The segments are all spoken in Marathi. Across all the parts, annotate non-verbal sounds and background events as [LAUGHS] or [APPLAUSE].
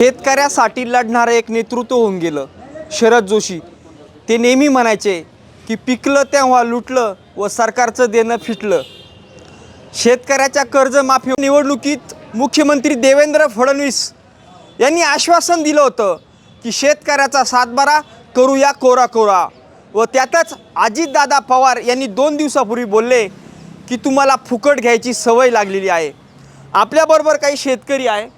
शेतकऱ्यासाठी लढणारं एक नेतृत्व होऊन गेलं. शरद जोशी ते नेहमी म्हणायचे की पिकलं तेव्हा लुटलं व सरकारचं देणं फिटलं. शेतकऱ्याच्या कर्जमाफी निवडणुकीत मुख्यमंत्री देवेंद्र फडणवीस यांनी आश्वासन दिलं होतं की शेतकऱ्याचा सातबारा करूया कोरा कोरा व त्यातच अजितदादा पवार यांनी दोन दिवसापूर्वी बोलले की तुम्हाला फुकट घ्यायची सवय लागलेली आहे. आपल्याबरोबर काही शेतकरी आहे.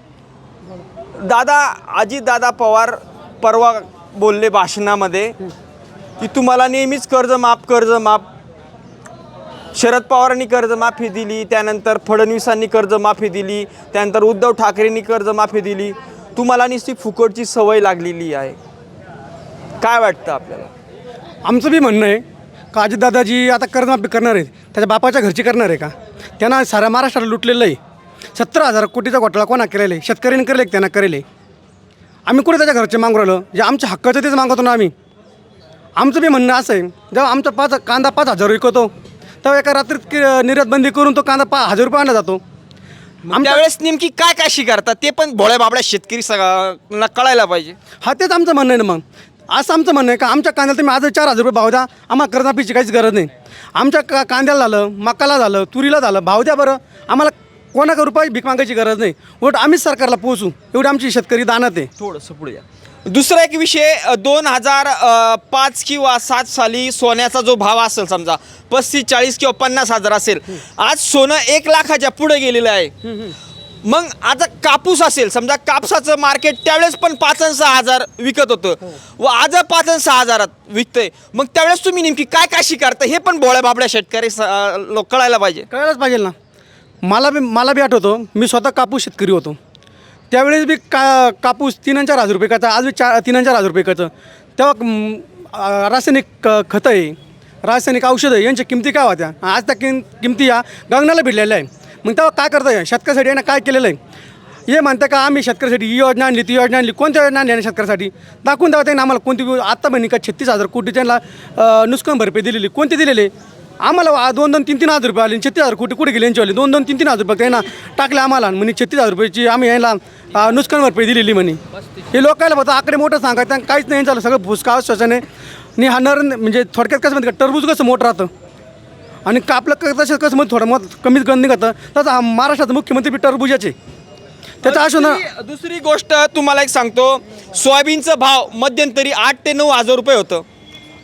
दादा अजितदादा पवार परवा बोलले भाषणामध्ये की तुम्हाला नेहमीच कर्ज माफ कर्ज माफ शरद पवारांनी कर्जमाफी दिली त्यानंतर फडणवीसांनी कर्जमाफी दिली त्यानंतर उद्धव ठाकरेंनी कर्जमाफी दिली. तुम्हाला नुसती फुकटची सवय लागलेली आहे. काय वाटतं आपल्याला? आमचं बी म्हणणं आहे का अजितदादाजी आता कर्जमाफी करणार आहेत त्याच्या बापाच्या घरची करणार आहे का? त्यांना साऱ्या महाराष्ट्राला लुटलेलं आहे. सत्तर हजार कोटीचा घोटाळा कोणा केलेला? आहे शेतकऱ्यांनी करेल त्यांना करेल. आम्ही कुठे त्याच्या घरचे मागू राहिलो? जे आमच्या हक्काचं तेच मागवतो ना आम्ही. आमचं बी म्हणणं असं आहे. जेव्हा आमचा पाच कांदा पाच हजार विकतो तेव्हा एका रात्रीत कि- निर्यात बंदी करून तो कांदा पाच हजार रुपये आणला जातो. आमच्या त्यावेळेस नेमकी काय काशी करतात ते पण भोळ्या बाबड्या शेतकरी सगळ्यांना कळायला पाहिजे. हा तेच आमचं म्हणणं आहे ना मग. असं आमचं म्हणणं आहे का आमच्या कांद्याला तुम्ही आज चार हजार रुपये भाव द्या. आम्हाला कर्जमाफीची काहीच गरज नाही. आमच्या का कांद्याला झालं मकाला झालं तुरीला झालं भाव द्या बरं. आम्हाला कोणाका रुपये भीक मागायची गरज नाही. उलट आम्हीच सरकारला पोहोचू. एवढी आमची शेतकरी दानत आहे. थोडंसं पुढे या. दुसरा एक विषय दोन हजार पाच किंवा सात साली सोन्याचा जो भाव असेल समजा पस्तीस चाळीस किंवा पन्नास हजार असेल आज सोनं एक लाखाच्या पुढे गेलेलं आहे. मग आता कापूस असेल समजा कापसाचं मार्केट त्यावेळेस पण पाच आणि सहा हजार विकत होतं. व आज पाच आणि सहा हजारात विकतंय. मग त्यावेळेस तुम्ही नेमकी काय काशी करता हे पण भोळ्या बाबड्या शेतकरी लोक कळायला पाहिजे. कळायलाच पाहिजे ना. मला बी मला बी आठवतो. मी स्वतः कापूस शेतकरी होतो. त्यावेळेस बी का कापूस तीन चार हजार रुपये खर्च आज बी चार तीन आणि चार हजार रुपये खर्च तेव्हा रासायनिक क- खतं आहे. रासायनिक औषधं आहे. यांच्या किमती काय होत्या? आज त्या किम किमती या गगनाला भिडलेल्या आहे. मग तेव्हा काय करता आहे शेतकऱ्यासाठी यानं काय केलेलं आहे? हे म्हणतं का आम्ही शेतकऱ्यासाठी ही योजना आणली ती योजना आणली कोणत्या योजना आणली शेतकऱ्यासाठी? दाखवून द्यावं त्यांनी आम्हाला कोणती आत्ता म्हणे का छत्तीस हजार कोटी त्यांना नुकसान भरपाई दिलेली. कोणती दिलेली? आम्हाला आ- दोन दोन तीन तीन हजार रुपये आले छत्तीस हजार कोटी कुठे गेले यांच्यावाले दोन दोन तीन तीन हजार रुपये त्यांना टाकले आम्हाला म्हणे छत्तीस हजार रुपयाची आम्ही यायला अ, नुकसान भरपाई दिलेली म्हणे. हे लोकायला बघा आकडे मोठं सांगा त्यांना काहीच नाही झालं सगळं भुसका श्वसन आहे आणि हा नर म्हणजे थोडक्यात कसं म्हणते टरबूज कसं मोठं राहतं. आणि का आपलं क- तसं कसं मग थोडं मग कमीच गंदी करतं तसं हा महाराष्ट्राचा मुख्यमंत्री बी टरबुजाचे. त्याचा आश्वासन दुसरी- दुसरी गोष्ट तुम्हाला एक सांगतो. सोयाबीनचा भाव मध्यंतरी आठ ते नऊ हजार रुपये होतं.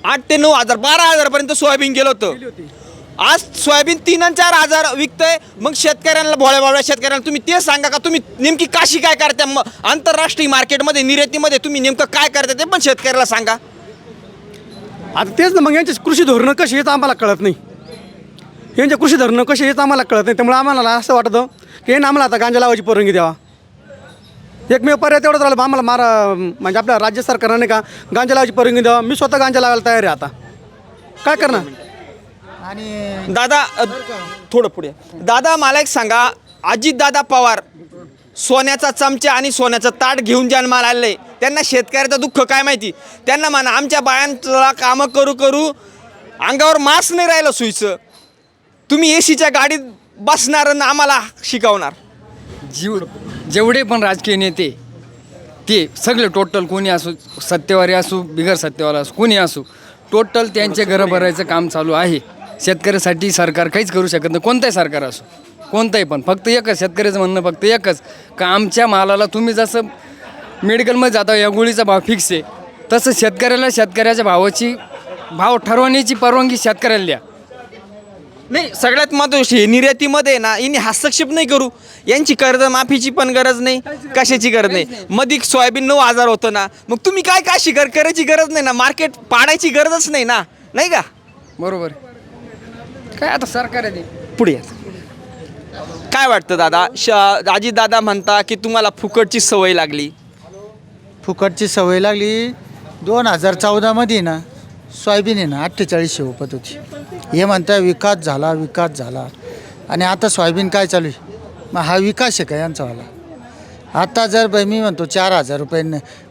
आठ ते नऊ हजार बारा हजारपर्यंत सोयाबीन गेलं होतं. आज सोयाबीन तीन आणि चार हजार विकतंय. मग शेतकऱ्यांना भोळ्या भावळ्या शेतकऱ्यांना तुम्ही ते सांगा का तुम्ही नेमकी काशी काय करता? म- आंतरराष्ट्रीय मार्केटमध्ये निर्यातीमध्ये तुम्ही नेमकं काय करता ते पण शेतकऱ्याला सांगा. आता तेच ना मग यांचे कृषी धोरणं कशी हेच आम्हाला कळत नाही. यांच्या कृषी धोरणं कशी हेच आम्हाला कळत नाही. त्यामुळे आम्हाला असं वाटतं की यांनी आम्हाला आता गांजा लावायची परवानगी द्यावा. एकमेव पर्याय तेवढंच राहिलं. बा आम्हाला मारा म्हणजे आपल्या राज्य सरकारने का गांजा लावायची परवानगी द्यावा. मी स्वतः गांजा लावायला तयार आहे आता. काय करणार? आणि दादा अ, थोडं पुढे. दादा मला एक सांगा. अजितदादा पवार सोन्याचा चमचा आणि सोन्याचं ताट घेऊन जन्माला आले त्यांना शेतकऱ्याचं दुःख काय माहिती? त्यांना म्हणा आमच्या बायांला कामं करू करू अंगावर मास्क नाही राहिलं सुईचं तुम्ही ए सीच्या गाडीत बसणार आणि आम्हाला शिकवणार. जीव जेवढे पण राजकीय नेते ते सगळे टोटल कोणी असू सत्तेवारी असू बिगर सत्तेवाला असो कोणी असू टोटल त्यांचे घरं भरायचं काम चालू आहे. शेतकऱ्यासाठी सरकार काहीच करू शकत नाही. कोणताही सरकार असो कोणताही पण फक्त एकच शेतकऱ्याचं म्हणणं फक्त एकच का आमच्या मालाला तुम्ही जसं मेडिकलमध्ये जाता या गोळीचा भाव फिक्स आहे. तसं शेतकऱ्याला शेतकऱ्याच्या भावाची भाव ठरवण्याची परवानगी शेतकऱ्याला द्या. नाही सगळ्यात महत्वाची हे निर्यातीमध्ये ना यांनी हस्तक्षेप नाही करू. यांची कर्जमाफीची पण गरज नाही कशाची गरज नाही. मध्ये सोयाबीन नऊ हजार होतं ना मग तुम्ही काय काय शिकर करायची गरज नाही ना मार्केट पाडायची गरजच नाही ना नाही का? बरोबर. काय आता सरकार आहे ते? पुढे या. काय वाटतं दादा? श अजित दादा म्हणता की तुम्हाला फुकटची सवय लागली? फुकटची सवय लागली दोन हजार चौदामध्ये ना सोयाबीन आहे ना अठ्ठेचाळीसशे उपत होती. हे म्हणता विकास झाला विकास झाला. आणि आता सोयाबीन काय चालू आहे? मग हा विकास आहे का यांचावाला आता जर बाई मी म्हणतो चार हजार रुपये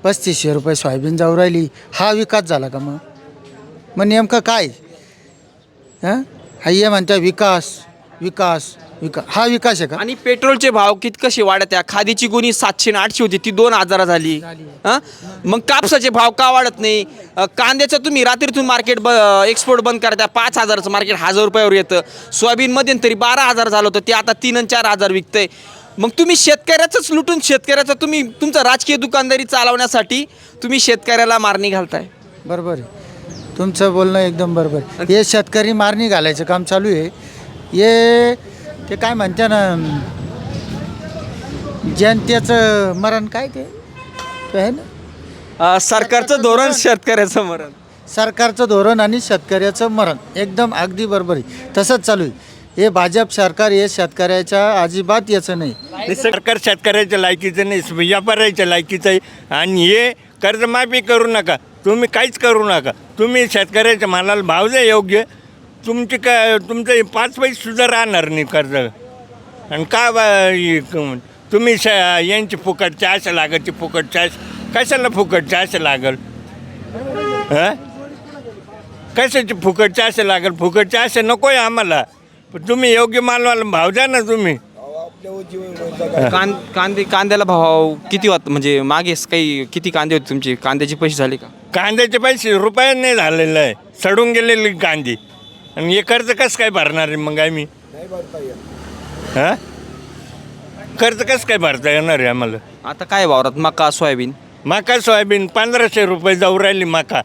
पस्तीसशे रुपये सोयाबीन जाऊ राहिली. हा विकास झाला का मग? मग नेमकं काय? हां? हा हे म्हणता विकास विकास. विकास हा विकास आहे का? आणि पेट्रोलचे भाव कित कसे वाढत आहे? खादीची गुणी सातशे आणि आठशे होती ती दोन हजारा झाली. हां? मग कापसाचे भाव का वाढत नाही? अ, कांद्याचं तुम्ही रात्रीतून मार्केट ब एक्सपोर्ट बंद करता पाच हजाराचं मार्केट हजार रुपयावर येतं. सोयाबीनमध्ये तरी बारा हजार झालं होतं ते आता तीन आणि चार हजार विकतंय. मग तुम्ही शेतकऱ्याचंच लुटून शेतकऱ्याचं तुम्ही तुमचं राजकीय दुकानदारी चालवण्यासाठी तुम्ही शेतकऱ्याला मारणी घालताय. बरोबर आहे. तुमचं बोलणं एकदम बरोबर आहे. हे शेतकरी मारणी घालायचं काम चालू आहे. हे ते काय म्हणते ना जनतेचं मरण काय ते? ते आहे ना? अ, सरकारचं धोरण शेतकऱ्याचं मरण. सरकारचं धोरण आणि शेतकऱ्याचं मरण. एकदम अगदी बरोबर आहे. तसंच चालू आहे. हे भाजप सरकार हे शेतकऱ्याच्या अजिबात याचं नाही. हे सरकार शेतकऱ्याच्या लायकीचं नाही व्यापाऱ्याच्या लायकीचं आहे. आणि हे कर्जमाफी करू नका. तुम्ही काहीच करू नका. तुम्ही शेतकऱ्याच्या मालाला भाव द्या योग्य. तुमची काय तुमचं पाच पैसे सुद्धा राहणार नाही कर्ज. आणि का बा हे क- तुम्ही श यांची फुकट चाश लागत फुकट चाश कशाला फुकट चाश लागल? हां? कशाची फुकट चाश लागल? फुकट चाश नको आहे आम्हाला. पण तुम्ही योग्य मालवाला भाव द्या ना तुम्ही. कां कांदे कांद्याला भाव किती होत? म्हणजे मागेच काही किती कांदे होते तुमचे? कांद्याचे पैसे झाले का? कांद्याचे पैसे रुपये नाही झालेलं आहे. सडून गेलेली कांदी. आणि हे कर्ज कसं काय भरणार आहे मग आम्ही? हां? कर्ज कसं काय भरता येणार आहे आम्हाला? आता काय वावरात? मका सोयाबीन? मका सोयाबीन पंधराशे रुपये जाऊ राहिली मका.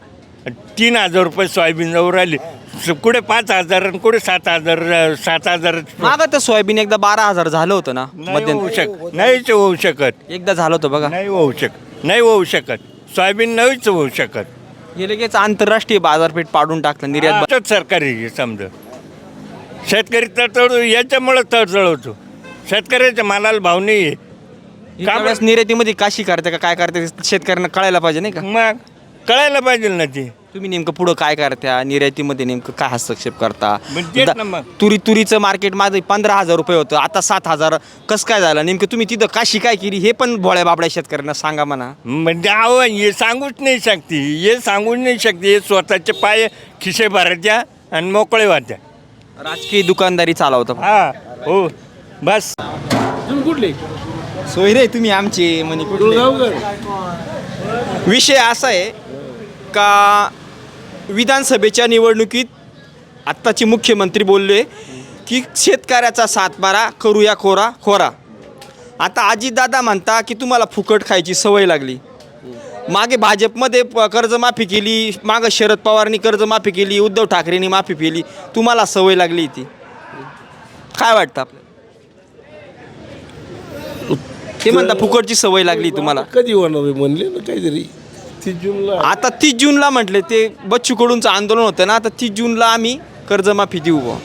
तीन हजार रुपये सोयाबीन जाऊ राहिली. स- कुठे पाच हजार आणि कुठे सात हजार अं, सात हजार मागा तर सोयाबीन एकदा बारा हजार झालं होतं ना नाही मध्यंतरी. होऊ शकत. नाहीच होऊ शकत. एकदा झालं होतं बघा. नाही होऊ शकत. नाही होऊ शकत. सोयाबीन नाहीच होऊ शकत. हे लगेच आंतरराष्ट्रीय बाजारपेठ पाडून टाकलं निर्यात सरकारी आहे समजा. शेतकरी तळतळ याच्यामुळं तळतळ होतो. शेतकऱ्याच्या मालाला भाव नाही आहे निर्यातीमध्ये काशी करते का काय करते शेतकऱ्यांना कळायला पाहिजे नाही का? मग कळायला पाहिजे ना ते. तुम्ही नेमकं पुढं काय करत्या निर्यातीमध्ये नेमकं काय हस्तक्षेप करता? मग तेच दा- ना मग. तुरी तुरीचं मार्केट माझं पंधरा हजार रुपये होतं आता सात हजार. कसं काय झालं? नेमकं तुम्ही तिथं काशी काय केली? हे पण भोळ्या बाबड्या शेतकऱ्यांना सांगा म्हणा. म्हणजे अहो हे सांगूच नाही शकते. हे सांगूच नाही शकते. हे स्वतःचे पाय खिसे भरायच्या आणि मोकळे वाहत्या. राजकीय दुकानदारी चालवतं. हा हो. बस. सोय रे तुम्ही आमचे म्हणे कुठले? विषय असा आहे का विधानसभेच्या निवडणुकीत आत्ताचे मुख्यमंत्री बोलले की शेतकऱ्याचा सातबारा करूया खोरा खोरा. आता आजीदादा म्हणता की तुम्हाला फुकट खायची सवय लागली. मागे भाजपमध्ये प- कर्जमाफी केली मागं शरद पवारनी कर्जमाफी केली उद्धव ठाकरेंनी माफी केली तुम्हाला सवय लागली ती. काय वाटतं आपल्याला? ते म्हणता फुकटची सवय लागली तुम्हाला. कधी होणार म्हणले ना काहीतरी. तीस जूनला. आता तीस जूनला म्हटले ते बच्चू कडूंचं आंदोलन होतं ना आता तीस जूनला आम्ही कर्जमाफी देऊ बुवा.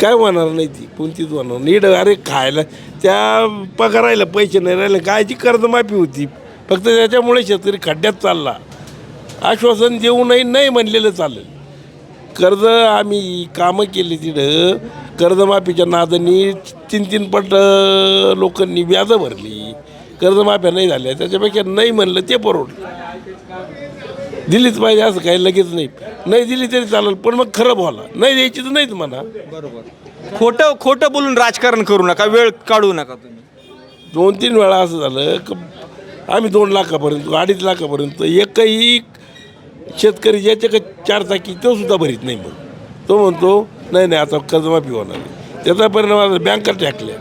काय होणार नाही ती कोणतीच होणार नीट अरे खायला त्या पगारायला पैसे नाही राहिले कायची कर्जमाफी होती. फक्त त्याच्यामुळे शेतकरी खड्ड्यात चालला. आश्वासन देऊनही नाही म्हणलेलं चालेल. कर्ज आम्ही कामं केली तिथं कर्जमाफीच्या नादानी तीन तीन पट लोकांनी व्याजं भरली. कर्जमाफ्या नाही झाल्या त्याच्यापेक्षा नाही म्हणलं ते परवडलं. दिलीच पाहिजे असं काही लगेच नाही. नाही दिली तरी चालेल पण मग खरं बोला. नाही द्यायची तर नाहीच म्हणा खोटं खोटं बोलून राजकारण करू नका वेळ काढू नका तुम्ही. दोन तीन वेळा असं झालं क आम्ही दोन लाखापर्यंत अडीच लाखापर्यंत एकही शेतकरी ज्याच्या चार चाकी तो सुद्धा भरीत नाही मग तो म्हणतो नाही नाही आता कर्जमाफी होणार त्याचा परिणाम बँका टाकल्या.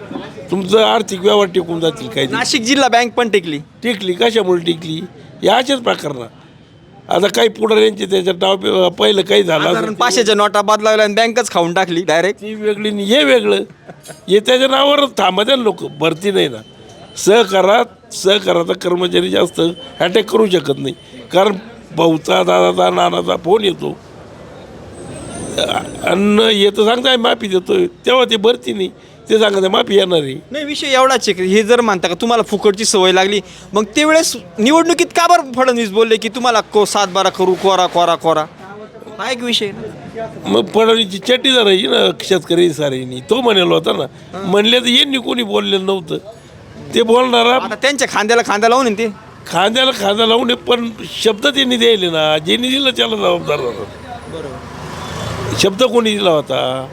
तुमचं आर्थिक व्यवहार टिकून जातील काही दिवस. नाशिक जिल्हा बँक पण टेकली. टिकली कशामुळे टिकली? या अशाच प्रकारनं आता काही पुढाऱ्यांचे त्याच्या डाव पहिलं काही झालं साधारण असेल ते- पाचशेच्या नोटा बदलावल्या आणि बँकच खाऊन टाकली डायरेक्ट ती वेगळी आणि हे वेगळं. हे त्याच्या नावावरच थांबत्या लोक. भरती नाही ना. सहकारात सहकाराचा कर्मचारी जास्त अटॅक करू शकत नाही. कारण भाऊचा दादाचा नानाचा फोन येतो. अन्न येतं सांगताय माफी देतोय. तेव्हा ते भरती नाही. ते सांगताय माफी येणार आहे. नाही विषय एवढाच आहे की हे जर म्हणता का तुम्हाला फुकटची सवय लागली मग त्यावेळेस निवडणुकीत का बरं फडणवीस बोलले की तुम्हाला को सात बारा करू कोरा कोरा कोरा? हा एक विषय आहे ना. मग फडणवीसची चट्टी धरायची ना शेतकरी सारेनी. तो म्हणेल होता ना म्हणले तर यांनी कोणी बोललेलं नव्हतं. ते बोलणारा आता त्यांच्या खांद्याला खांदा लावून आहे ना ते खांद्याला खांदा लावून हे पण शब्द त्यांनी द्यायले ना. ज्यांनी दिलं त्याला जबाबदार राहतात शब्द कोणी दिला होता?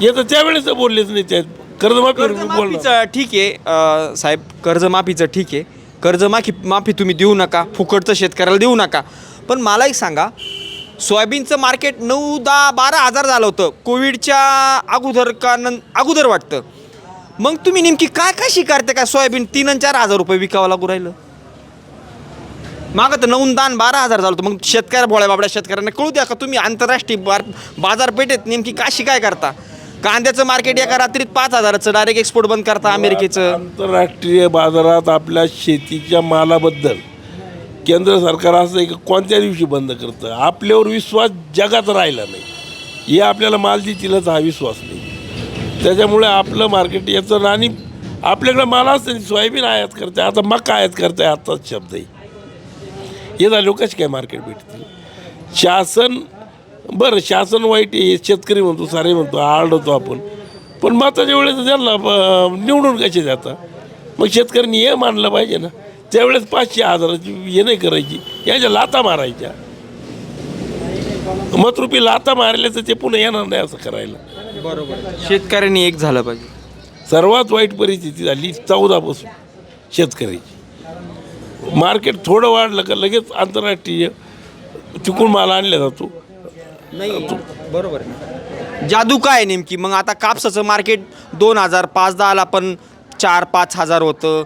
हे तर त्यावेळेस बोललेच नाही त्या कर्जमाफीवर कर्जमाफीचं ठीक आहे. अ, साहेब कर्जमाफीचं ठीक आहे. कर्जमाफी माफी तुम्ही देऊ नका. फुकटचं शेतकऱ्याला देऊ नका. पण मला एक सांगा सोयाबीनचं मार्केट नऊ दहा बारा हजार झालं होतं. कोविडच्या अगोदर का नं अगोदर वाटतं. मग तुम्ही नेमकी काय काय शिकारते का सोयाबीन? तीन आणि चार हजार रुपये विकावं लागू राहिलं. मागं तर नऊन दान बारा हजार झालं होतं. मग शेतकऱ्या भोळ्या बाबड्या शेतकऱ्यांना कळू द्या का तुम्ही आंतरराष्ट्रीय बार बाजारपेठेत नेमकी काशी काय करता? कांद्याचं मार्केट एका रात्रीत पाच हजाराचं डायरेक्ट एक्सपोर्ट बंद करता अमेरिकेचं. आंतरराष्ट्रीय बाजारात आपल्या शेतीच्या मालाबद्दल केंद्र सरकार असं आहे की कोणत्या दिवशी बंद करतं? आपल्यावर विश्वास जगात राहिला नाही. हे आपल्याला माल देतीलच हा विश्वास नाही. त्याच्यामुळे आपलं मार्केट याचं आणि आपल्याकडे माल असतं सोयाबीन आयात करते आता मका आयात करते आताच शब्द आहे. हे झालं कशी काय मार्केट भेटतील? शासन बरं शासन वाईट आहे शेतकरी म्हणतो सारे म्हणतो आरडतो आपण. पण माताच्या वेळेस त्यांना निवडून कसे जाता? मग शेतकऱ्यांनी हे मानलं पाहिजे ना. त्यावेळेस पाचशे हजाराची हे नाही करायची. याच्या लाता मारायच्या. मतरुपी लाता मारल्या तर ते पुन्हा येणार नाही असं करायला. बरोबर. शेतकऱ्यांनी एक झालं पाहिजे. सर्वात वाईट परिस्थिती झाली चौदापासून शेतकऱ्याची. मार्केट थोडं वाढलं का लगेच आंतरराष्ट्रीय तिकून माल आणला जातो. नाही. बरोबर आहे. जादू काय आहे नेमकी? मग आता कापसाचं मार्केट दोन हजार पाच दहाला पण चार पाच हजार होतं.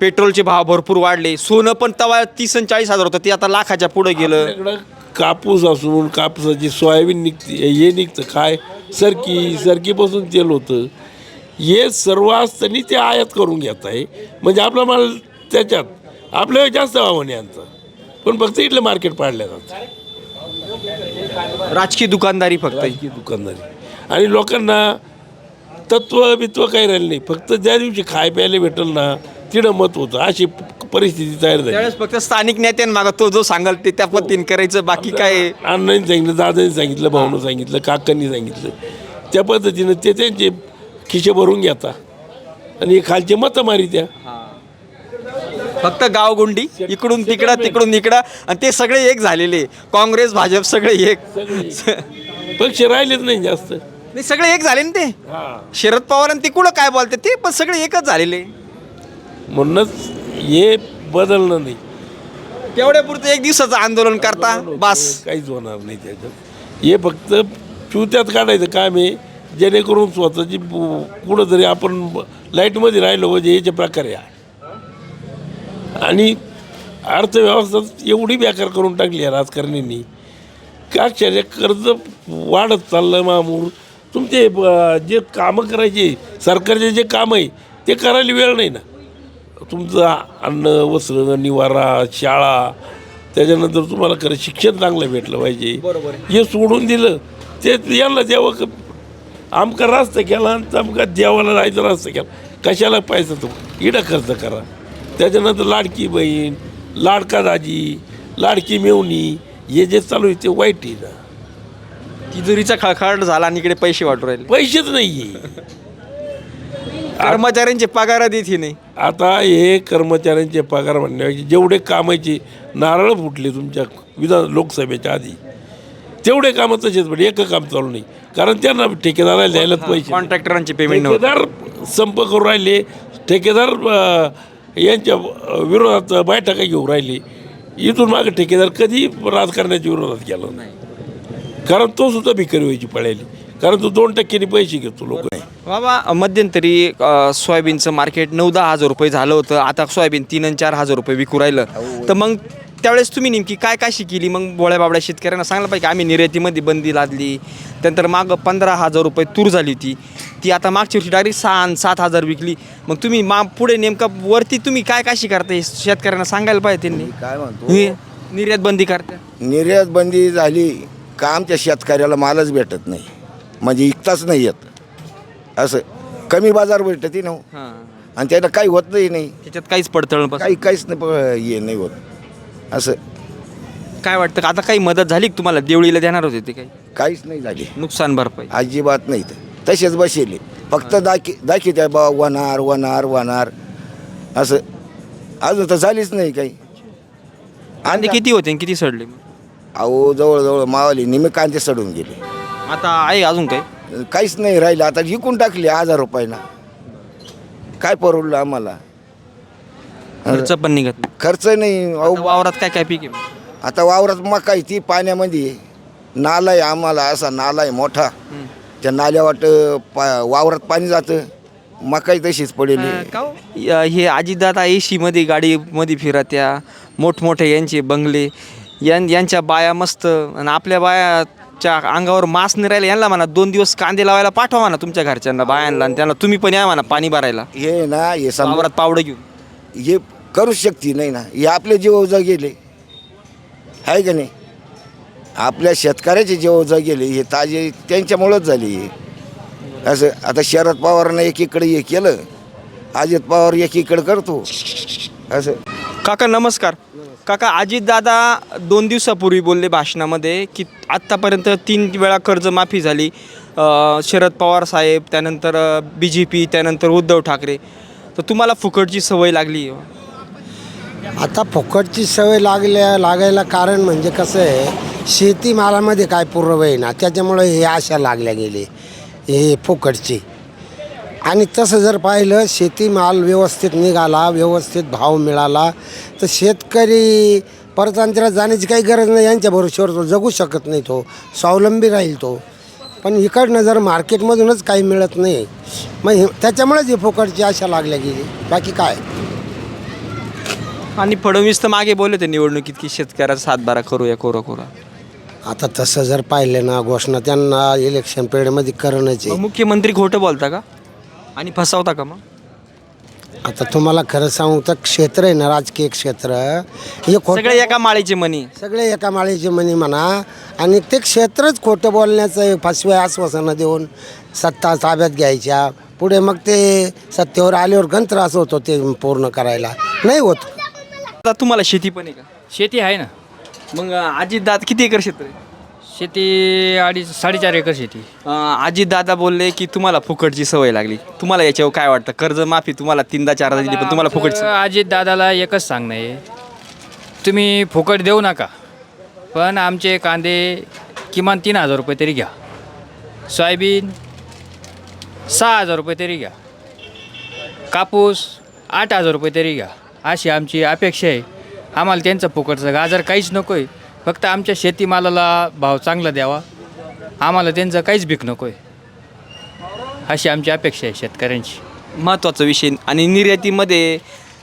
पेट्रोलचे भाव भरपूर वाढले. सोनं पण तवा तीस आणि चाळीस हजार होतं. ते आता लाखाच्या पुढे गेलं. कापूस असून कापसाची सोयाबीन निघते हे निघतं. काय? सरकी सरकीपासून तेल होतं. हे सर्व असताना ते आयात करून घेत आहे. म्हणजे आपला माल त्याच्यात. आपल्याला जास्त भावाने आणतं पण फक्त इथलं मार्केट पाडलं जातं राजकीय दुकानदारी फक्त. राजकीय दुकानदारी. आणि लोकांना तत्व बित्व काही राहिलं नाही. फक्त ज्या दिवशी खाय प्यायला भेटल ना तिथं मत होतं. अशी प- परिस्थिती तयार झाली. त्यावेळेस फक्त स्थानिक नेत्यांमागं तो जो सांगाल ते त्या पद्धतीने करायचं. बाकी काय? अण्णांनी सांगितलं दादांनी सांगितलं भाऊनं सांगितलं काकांनी सांगितलं. त्या पद्धतीनं ते त्यांचे खिशे भरून घेता. आणि हे खालचे मतं मारी त्या फक्त गावगुंडी इकडून तिकडं तिकडून इकडं आणि ते सगळे एक झालेले. काँग्रेस भाजप सगळे एक. पक्ष राहिलेच नाही जास्त. नाही सगळे एक झाले ना ते? शरद पवार आणि ते कुठं काय बोलते? ते पण सगळे एकच झालेले. म्हणूनच हे बदलणं नाही. तेवढ्या पुरतं एक दिवसाचं आंदोलन करता? बस. काहीच होणार नाही त्याच्यात. हे फक्त चुत्यात काढायचं काम आहे जेणेकरून स्वतःची कुठं जरी आपण लाईटमध्ये राहिलो म्हणजे याच्या प्रकारे आहे. आणि अर्थव्यवस्था एवढी बेकार करून टाकली आहे राजकारण्यांनी. का अक्षरशः कर्ज वाढत चाललं मामूर. तुमचे ब- जे कामं करायचे सरकारचे जे काम आहे ते करायला वेळ नाही ना. तुमचं अन्न वस्त्र निवारा शाळा त्याच्यानंतर तुम्हाला खरं शिक्षण चांगलं भेटलं पाहिजे. हे सोडून दिलं ते याला द्यावं आमका रस्ता केला आणि तमका देवाला जायचं रस्ता केला. कशाला पैसा तो इडं खर्च करा. त्याच्यानंतर लाडकी बहीण लाडका दाजी लाडकी मेवणी हे जे चालू आहे ते वाईट आहे ना. तिजोरीचा खळखळाट झाला आणि इकडे पैसे वाटू राहिले. पैसेच नाही [LAUGHS] कर्मचाऱ्यांचे पगार देत ही नाही. आता हे कर्मचाऱ्यांचे पगार म्हणण्यापेक्षा जेवढे कामाचे नारळ फुटले तुमच्या विधान लोकसभेच्या आधी तेवढे कामं तसेच पण एक काम चालू नाही. कारण त्यांना ठेकेदाराला द्यायलाच पैसे कॉन्ट्रॅक्टरांचे पेमेंट ठेकेदार संप करू राहिले. ठेकेदार अं, यांच्या विरोधात बैठका घेऊ राहिली. इथून मागे ठेकेदार कधी राजकारणाच्या विरोधात गेला नाही. कारण तो सुद्धा भिकारी व्हायची पळायली कारण तो दोन टक्क्यांनी पैसे घेतो लोक. बाबा मध्यंतरी सोयाबीनचं मार्केट नऊ दहा हजार रुपये झालं होतं. आता सोयाबीन तीन आणि चार हजार रुपये विकू राहिलं. तर मग त्यावेळेस तुम्ही नेमकी काय काय शिकली? मग बोळ्या बाबड्या शेतकऱ्यांना सांगलं पाहिजे की आम्ही निर्यातीमध्ये बंदी लादली. त्यानंतर मागं पंधरा हजार रुपये तूर झाली होती. ती आता मागच्या वर्षी डायरेक्ट सहा आणि सात हजार विकली. मग तुम्ही मा पुढे नेमका वरती तुम्ही काय काय शिकारता हे शेतकऱ्यांना सांगायला पाहिजे त्यांनी? काय म्हणतो? हे निर्यात बंदी करता. निर्यात बंदी झाली का आमच्या शेतकऱ्याला मालच भेटत नाही. म्हणजे इकताच नाही येत. असं. कमी बाजार भेटते ना हो. हां. आणि त्याला काही होत नाही नाही. त्याच्यात काहीच पडतळ काही काहीच नाही प- हे नाही होत. असं. काय वाटतं? का आता काही मदत झाली का तुम्हाला? देवळीला देणार होते ते काही? काहीच नाही झाली. नुकसान भरपाई. अजिबात नाही तर तसेच बसेले. फक्त दाखी दाखी बा वनार वनार वनार. असं. अजून तर झालीच नाही काही. कांदे किती होते आणि किती सडले? अहो जवळजवळ मावाली निमे कांदे सडून गेले. आता आहे अजून काही? काहीच नाही राहिलं. आता विकून टाकले हजार रुपयाला. काय परवडलं आम्हाला? खर्च पण निघत नाही. खर्च नाही. अहो आता वावरात काय काय पीक आहे? आता वावरात मका आहे ती पाण्यामध्ये. नाला आहे आम्हाला असा नाला आहे मोठा. त्या नाल्यावाट पा वावरात पाणी जातं. मकाई तशीच पडेल हो? या- हे अजितदादा एसी मध्ये गाडीमध्ये फिरत्या. मोठमोठे यांचे बंगले. यां यांच्या बाया मस्त. आणि आपल्या बायाच्या अंगावर मास्क नाही राहिला. यांना म्हणा दोन दिवस कांदे लावायला पाठवा म्हणा तुमच्या घरच्यांना बायांना. आणि त्यांना तुम्ही पण या म्हणा पाणी भरायला. हे ना हे समजा वावरात पावडं घेऊन. हे करूच शकते नाही ना? हे आपले जीव जा गेले. आहे का नाही? आपल्या शेतकऱ्याचे जीव जा गेले हे ताजे त्यांच्यामुळंच झाले हे. असं आता शरद पवारनं एकीकडे हे केलं अजित पवार एकीकडे करतो. असं. काका नमस्कार. काका अजितदादा दोन दिवसापूर्वी बोलले भाषणामध्ये की आत्तापर्यंत तीन वेळा कर्जमाफी झाली. अ, शरद पवार साहेब त्यानंतर बी जे पी त्यानंतर उद्धव ठाकरे. तर तुम्हाला फुकटची सवय लागली आता फुकटची सवय लागल्या लागायला कारण म्हणजे कसं आहे शेतीमालामध्ये काय पुरवय ना त्याच्यामुळं हे आशा लागल्या गेली हे फुकटची. आणि तसं जर पाहिलं शेतीमाल व्यवस्थित निघाला व्यवस्थित भाव मिळाला तर शेतकरी परतंत्र्यात जाण्याची काही गरज नाही यांच्या भरोश्यावर तो जगू शकत नाही तो स्वावलंबी राहील तो. पण इकडनं जर मार्केटमधूनच काही मिळत नाही मग हे त्याच्यामुळेच ही फुकटची आशा लागल्या गेली. बाकी काय? आणि फडणवीस तर मागे बोलले ते निवडणुकीत की शेतकऱ्याचा सातबारा करूया करू करू आता तसं जर पाहिलं ना घोषणा त्यांना इलेक्शन पिरियडमध्ये मग आहे. मुख्यमंत्री खोटं बोलता का? आणि फसवता का मग? आता तुम्हाला खरं सांगू तर क्षेत्र आहे ना राजकीय क्षेत्र हे खोटं सगळे एका माळीचे मनी सगळे एका माळीचे म्हणी म्हणा. आणि ते क्षेत्रच खोटं बोलण्याचं आहे फसव्या आश्वासनं देऊन सत्ता ताब्यात घ्यायच्या. पुढे मग ते सत्तेवर आल्यावर गण त्रास होतो ते पूर्ण करायला. नाही होत. आता तुम्हाला शेती पण आहे का? शेती आहे ना. मग अजित दादा किती एकर क्षेत्र आहे? शेती अडीच साडेचार एकर शेती. अजित दादा बोलले की तुम्हाला फुकटची सवय लागली. तुम्हाला याच्यावर काय वाटतं? कर्ज माफी तुम्हाला तीनदा चारदा दिली पण तुम्हाला फुकटची अजित दादाला एकच सांगणं आहे. तुम्ही फुकट देऊ नका. पण आमचे कांदे किमान तीन हजार रुपये तरी घ्या. सोयाबीन सहा हजार रुपये तरी घ्या. कापूस आठ हजार रुपये तरी घ्या. अशी आमची अपेक्षा आहे. आम्हाला त्यांचं फुकटचं गाजर काहीच नको आहे फक्त आमच्या शेतीमालाला भाव चांगला द्यावा. आम्हाला त्यांचं काहीच भीक नको आहे अशी आमची अपेक्षा आहे शेतकऱ्यांची. महत्त्वाचा विषय. आणि निर्यातीमध्ये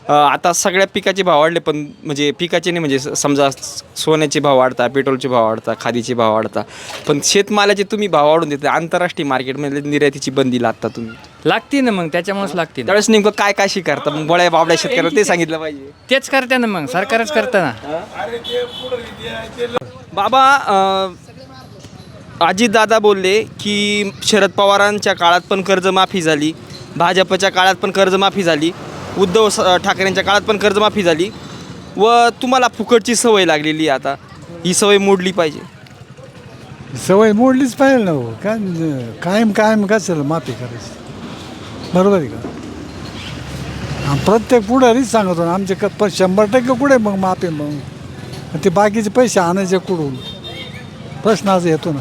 आता सगळ्या पिकाचे भाव वाढले पण म्हणजे पिकाचे नाही म्हणजे समजा सोन्याचे भाव वाढतात पेट्रोलचे भाव वाढतात खादीचे भाव वाढतात पण शेतमालाचे तुम्ही भाव वाढून देता आंतरराष्ट्रीय मार्केटमध्ये निर्यातीची बंदी लादता तुम्ही. लागते ना मग त्याच्यामुळेच लागते त्यावेळेस नेमकं काय काय शिकारता? मग बळ्या बाबड्या शेतकऱ्याला ते सांगितलं पाहिजे. तेच करते ना मग सरकारच करतं ना. बाबा अजितदादा बोलले की शरद पवारांच्या काळात पण कर्जमाफी झाली भाजपच्या काळात पण कर्जमाफी झाली उद्धव ठाकरेंच्या काळात पण कर्जमाफी झाली व तुम्हाला फुकटची सवय लागलेली आहे आता. ही सवय मोडली पाहिजे. सवय मोडलीच पाहिजे ना हो. काय कायम कायम कशाला माफी करायची? बरोबर आहे का? हा, प्रत्येक पुढारीच सांगतो ना आमचे क शंभर टक्के कुठे मग माफी मग? ते बाकीचे पैसे आणायचे कुठून? प्रश्न आज येतो ना.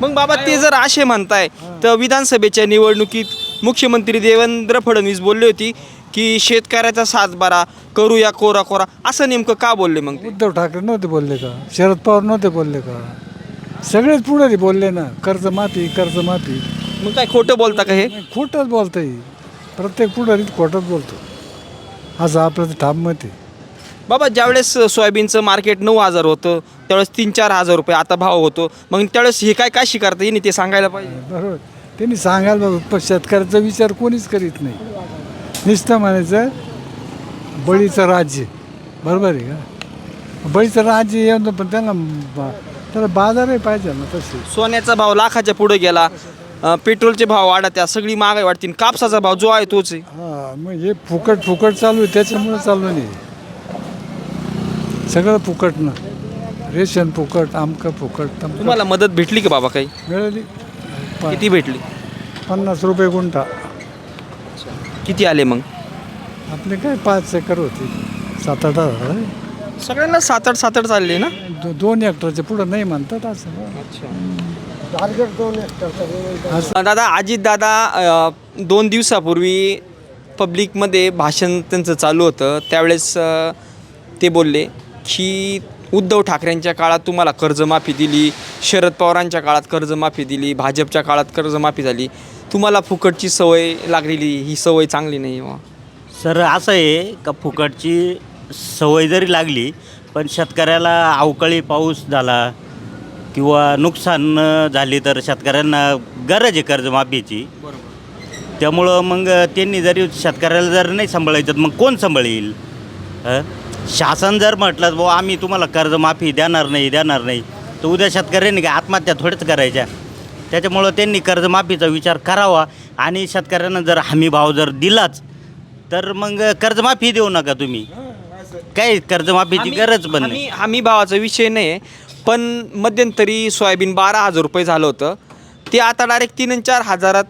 मग बाबा ते जर असे म्हणताय तर विधानसभेच्या निवडणुकीत मुख्यमंत्री देवेंद्र फडणवीस बोलले होती की शेतकऱ्याचा सातबारा करूया कोरा कोरा असं नेमकं का बोलले मग ते? उद्धव ठाकरे नव्हते बोलले का? शरद पवार नव्हते बोलले का? सगळेच पुढारी बोलले ना कर्जमाफी कर्जमाफी मग काय खोटं बोलता का हे? खोटंच बोलतंय. प्रत्येक पुढारीत खोटंच बोलतो. असं आपलं ठाम मत आहे. बाबा ज्यावेळेस सोयाबीनचं मार्केट नऊ हजार होतं त्यावेळेस तीन चार हजार रुपये आता भाव होतो. मग त्यावेळेस हे काय काय शिकारता? येईल ते सांगायला पाहिजे. बरोबर. त्यांनी सांगायला पण शेतकऱ्याचा विचार कोणीच करीत नाही. नुसतं म्हणायचं बळीचं राज्य. बरोबर आहे का? बळीचं राज्य येऊन पण त्यांना त्याला बाजारही पाहिजे ना तसे सोन्याचा भाव लाखाच्या पुढे गेला. अं, पेट्रोलचे भाव वाढत्या सगळी महागाई वाढतील कापसाचा भाव जो आहे तोच आहे. हां मग हे फुकट फुकट चालू आहे. त्याच्यामुळे चालू नाही सगळं फुकट ना. रेशन फुकट आमकं फुकट तमकं. तुम्हाला मदत भेटली का बाबा काही? मिळाली. प- किती भेटली? पन्नास रुपये गुंठा. किती आले मग? आपले काय पाच एकर होते. सात आठ हजार. सगळ्यांना सात आठ सात आठ चालले ना? दो दोन हेक्टरच्या पुढं नाही म्हणतात असं. दादा अजित दादा दोन दिवसापूर्वी पब्लिकमध्ये भाषण त्यांचं चालू होतं. त्यावेळेस अ, ते बोलले की उद्धव ठाकरेंच्या काळात तुम्हाला कर्जमाफी दिली शरद पवारांच्या काळात कर्जमाफी दिली भाजपच्या काळात कर्जमाफी झाली तुम्हाला फुकटची सवय लागलेली ही सवय चांगली नाही बुवा. सर असं आहे का फुकटची सवय जरी लागली पण शेतकऱ्याला अवकाळी पाऊस झाला किंवा नुकसान झाली तर शेतकऱ्यांना गरज आहे कर्जमाफीची त्यामुळं मग त्यांनी जरी शेतकऱ्याला जर नाही सांभाळायचं तर मग कोण सांभाळेल हं? शासन जर म्हटलं बुवा आम्ही तुम्हाला कर्जमाफी देणार नाही देणार नाही तर उद्या शेतकऱ्यांनी काय आत्महत्या थोड्याच करायच्या. त्याच्यामुळं त्यांनी कर्जमाफीचा विचार करावा आणि शेतकऱ्यांना जर हमी भाव जर दिलाच तर मग कर्जमाफी देऊ नका तुम्ही. काय कर्जमाफीची गरज पण नाही. आम्ही हमी भावाचा विषय नाही आहे पण मध्यंतरी सोयाबीन बारा हजार रुपये झालं होतं. ते आता डायरेक्ट तीन आणि चार हजारात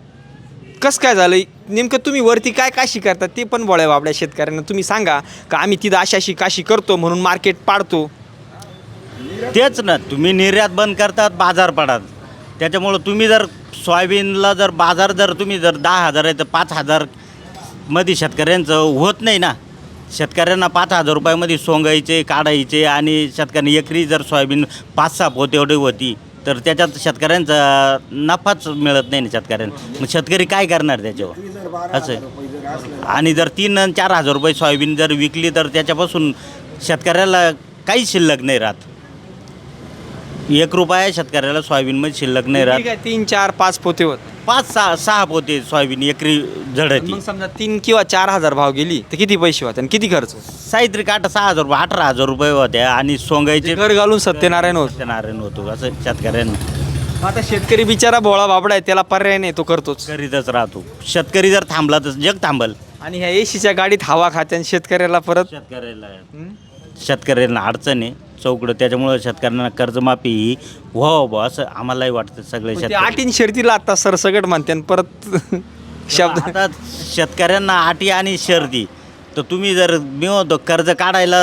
कसं काय झालं? नेमकं तुम्ही वरती काय काशी करता? ते पण बोलाय आपल्या शेतकऱ्यांना. तुम्ही सांगा का आम्ही तिथं अशाशी काशी करतो म्हणून मार्केट पाडतो? तेच ना. तुम्ही निर्यात बंद करतात बाजार पडात त्याच्यामुळं तुम्ही जर सोयाबीनला जर बाजार जर तुम्ही जर दहा हजार आहे तर पाच हजारमध्ये शेतकऱ्यांचं होत नाही ना. शेतकऱ्यांना पाच हजार रुपयामध्ये सोंगायचे काढायचे आणि शेतकऱ्यांनी एकरी जर सोयाबीन पाच सहा पोते एवढी होती तर त्याच्यात शेतकऱ्यांचा नफाच मिळत नाही ना शेतकऱ्यांना. मग शेतकरी काय करणार त्याच्यावर? असं आहे. आणि जर तीन आणि चार हजार रुपये सोयाबीन जर विकली तर त्याच्यापासून शेतकऱ्याला काहीच शिल्लक नाही राहत. एक रुपया शेतकऱ्याला सोयाबीनमध्ये शिल्लक नाही ठीक राहत. आहे तीन चार पाच पोते होत. पाच सहा सहा पोते सोयाबीन एकरी झडती. मग समजा तीन किंवा चार हजार भाव गेली तर किती पैसे होते आणि किती खर्च? साहित्रिक आठ सहा हजार रुपये अठरा हजार रुपये होत्या आणि सोंगायचे घर घालून सत्यनारायण होत. सत्यनारायण होतो असं शेतकऱ्यांना. आता शेतकरी बिचारा भोळा बाबडा आहे त्याला पर्याय नाही तो करतोच. करीतच राहतो. शेतकरी जर थांबला तर जग थांबल. आणि ह्या एसीच्या गाडीत हवा खात्याने शेतकऱ्याला परत शेतकऱ्याला. शेतकऱ्यांना अडचण आहे चौकडं. त्याच्यामुळं शेतकऱ्यांना कर्जमाफी ही व्हावं बुवा असं आम्हालाही वाटतं सगळे शेतकरी. आटीन शर्तीला आता सरसगट म्हणते आणि परत [LAUGHS] शब्द आता शेतकऱ्यांना अटी आणि शर्ती तर तुम्ही जर मी म्हणतो कर्ज काढायला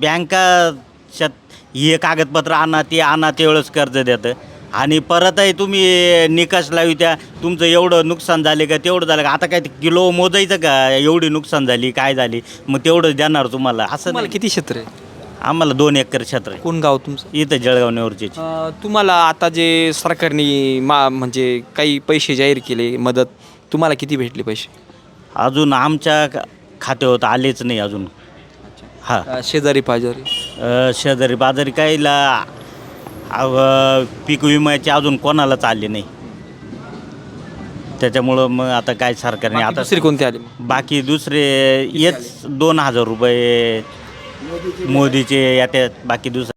बँका शेत हे कागदपत्र आणा ते आणा तेवढंच कर्ज देतं. आणि परतही तुम्ही निकष लावी त्या तुमचं एवढं नुकसान झाले का तेवढं झालं का? आता काय ते किलो मोजायचं का? एवढी नुकसान झाली काय झाली? मग तेवढंच देणार तुम्हाला. असं तुम्हाला नाही. किती क्षेत्र आहे? आम्हाला दोन एकर क्षेत्र आहे. कोण गाव तुमचं? इथं जळगाव नेवरची अं, तुम्हाला आता जे सरकारने मा म्हणजे काही पैसे जाहीर केले मदत तुम्हाला किती भेटले पैसे? अजून आमच्या ख- खात्यावर आलेच नाही अजून. हां. अं, शेजारी पाजारी? अ, शेजारी बाजारी काहीला अव, पीक विम्याचे अजून कोणालाच आले नाही. त्याच्यामुळं मग आता काय सरकारने आता दुसरे कोणते आले? बाकी दुसरे येच दोन हजार रुपये मोदीचे याच्यात बाकी दुसरे